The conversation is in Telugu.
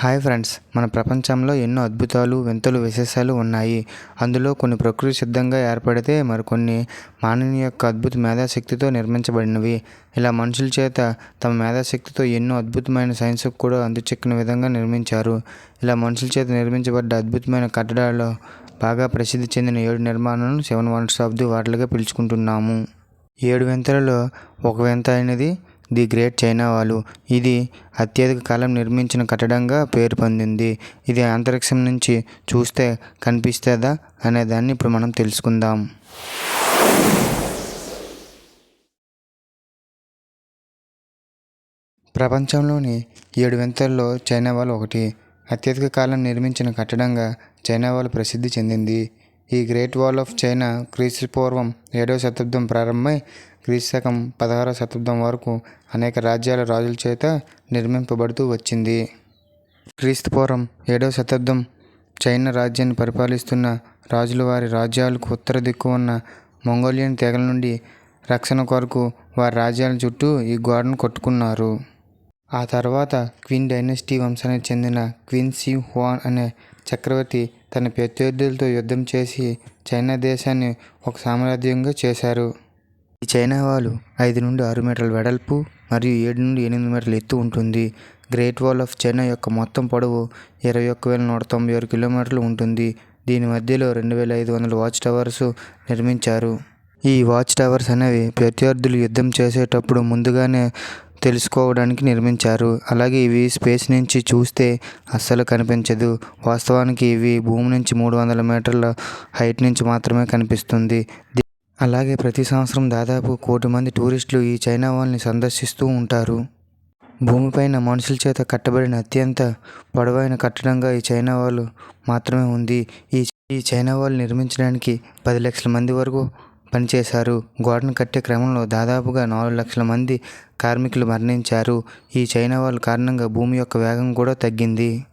హాయ్ ఫ్రెండ్స్ మన ప్రపంచంలో ఎన్నో అద్భుతాలు వింతలు విశేషాలు ఉన్నాయి. అందులో కొన్ని ప్రకృతి సిద్ధంగా ఏర్పడితే మరికొన్ని మానవుని యొక్క అద్భుత మేధాశక్తితో నిర్మించబడినవి. ఇలా మనుషుల చేత తమ మేధాశక్తితో ఎన్నో అద్భుతమైన సైన్స్కు కూడా అందుచెక్కిన విధంగా నిర్మించారు. ఇలా మనుషుల చేత నిర్మించబడ్డ అద్భుతమైన కట్టడాలు బాగా ప్రసిద్ధి చెందిన ఏడు నిర్మాణాలను సెవెన్ వండర్స్ ఆఫ్ ది వాటిలుగా పిలుచుకుంటున్నాము. ఏడు వింతలలో ఒక వింత అయినది ది గ్రేట్ చైనా వాలు. ఇది అత్యధిక కాలం నిర్మించిన కట్టడంగా పేరు పొందింది. ఇది అంతరిక్షం నుంచి చూస్తే కనిపిస్తుందా అనే దాన్ని ఇప్పుడు మనం తెలుసుకుందాం. ప్రపంచంలోని ఏడు వింతల్లో చైనా వాల్ ఒకటి. అత్యధిక కాలం నిర్మించిన కట్టడంగా చైనా వాల్ ప్రసిద్ధి చెందింది. ఈ గ్రేట్ వాల్ ఆఫ్ చైనా క్రీస్తు పూర్వం ఏడవ శతాబ్దం ప్రారంభమై క్రీస్తు శకం పదహారవ శతాబ్దం వరకు అనేక రాజ్యాల రాజుల చేత నిర్మింపబడుతూ వచ్చింది. క్రీస్తుపూర్వం ఏడవ శతాబ్దం చైనా రాజ్యాన్ని పరిపాలిస్తున్న రాజులు వారి రాజ్యాలకు ఉత్తర దిక్కు ఉన్న మంగోలియన్ తెగల నుండి రక్షణ కొరకు వారి రాజ్యాల చుట్టూ ఈ గోడను కొట్టుకున్నారు. ఆ తర్వాత క్వీన్ డైనస్టీ వంశానికి చెందిన క్వీన్ సి హువాన్ అనే చక్రవర్తి తన ప్రత్యర్థులతో యుద్ధం చేసి చైనా దేశాన్ని ఒక సామ్రాజ్యంగా చేశారు. ఈ చైనా వాలు ఐదు నుండి ఆరు మీటర్ల వెడల్పు మరియు ఏడు నుండి ఎనిమిది మీటర్ల ఎత్తు ఉంటుంది. గ్రేట్ వాల్ ఆఫ్ చైనా యొక్క మొత్తం పొడవు ఇరవై ఒక్క వేల నూట తొంభై ఆరు కిలోమీటర్లు ఉంటుంది. దీని మధ్యలో రెండు వేల ఐదు వందల వాచ్ టవర్స్ నిర్మించారు. ఈ వాచ్ టవర్స్ అనేవి ప్రత్యర్థులు యుద్ధం చేసేటప్పుడు ముందుగానే తెలుసుకోవడానికి నిర్మించారు. అలాగే ఇవి స్పేస్ నుంచి చూస్తే అస్సలు కనిపించదు. వాస్తవానికి ఇవి భూమి నుంచి మూడు వందల మీటర్ల హైట్ నుంచి మాత్రమే కనిపిస్తుంది. అలాగే ప్రతి సంవత్సరం దాదాపు కోటి మంది టూరిస్టులు ఈ చైనా వాల్ని సందర్శిస్తూ ఉంటారు. భూమిపైన మనుషుల చేత కట్టబడిన అత్యంత పొడవైన కట్టడంగా ఈ చైనా వాళ్ళు మాత్రమే ఉంది. ఈ ఈ చైనా వాళ్ళు నిర్మించడానికి పది లక్షల మంది వరకు పనిచేశారు. గోడను కట్టే క్రమంలో దాదాపుగా నాలుగు లక్షల మంది కార్మికులు మరణించారు. ఈ చైనా వాళ్ళ కారణంగా భూమి యొక్క వేగం కూడా తగ్గింది.